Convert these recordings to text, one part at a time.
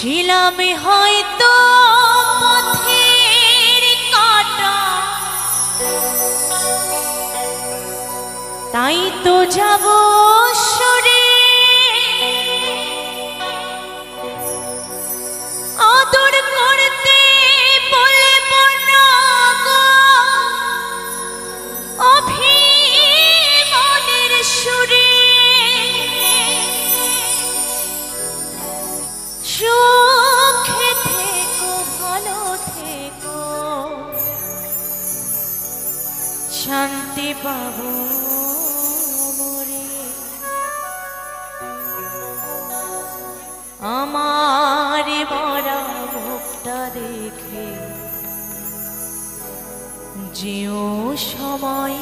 ছিলাম হয়তো কাটা। তাই তো যাব শান্তি পাব আমার মরা মুখটা দেখে যেও সময়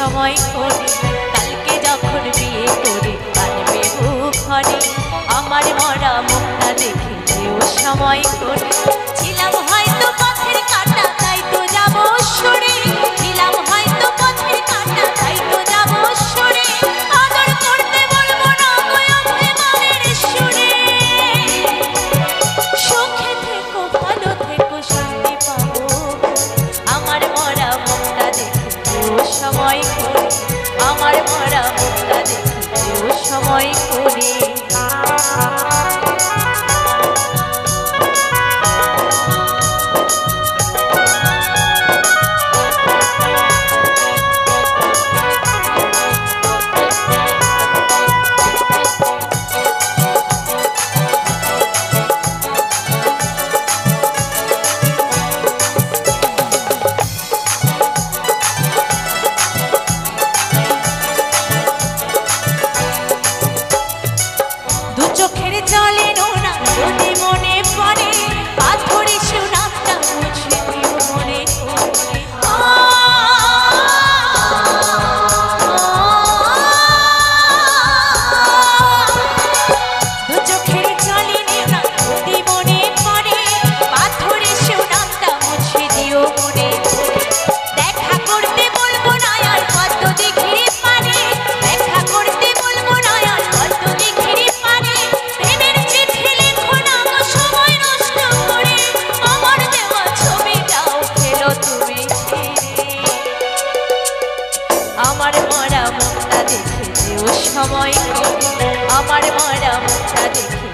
সময় করে, কালকে যখন বিয়ে করে, কানবে ঘরে আমার মরা মুখটা দেখে ও সময় করে। নয় করে। সময়। আমার মরা মোছা দেখি।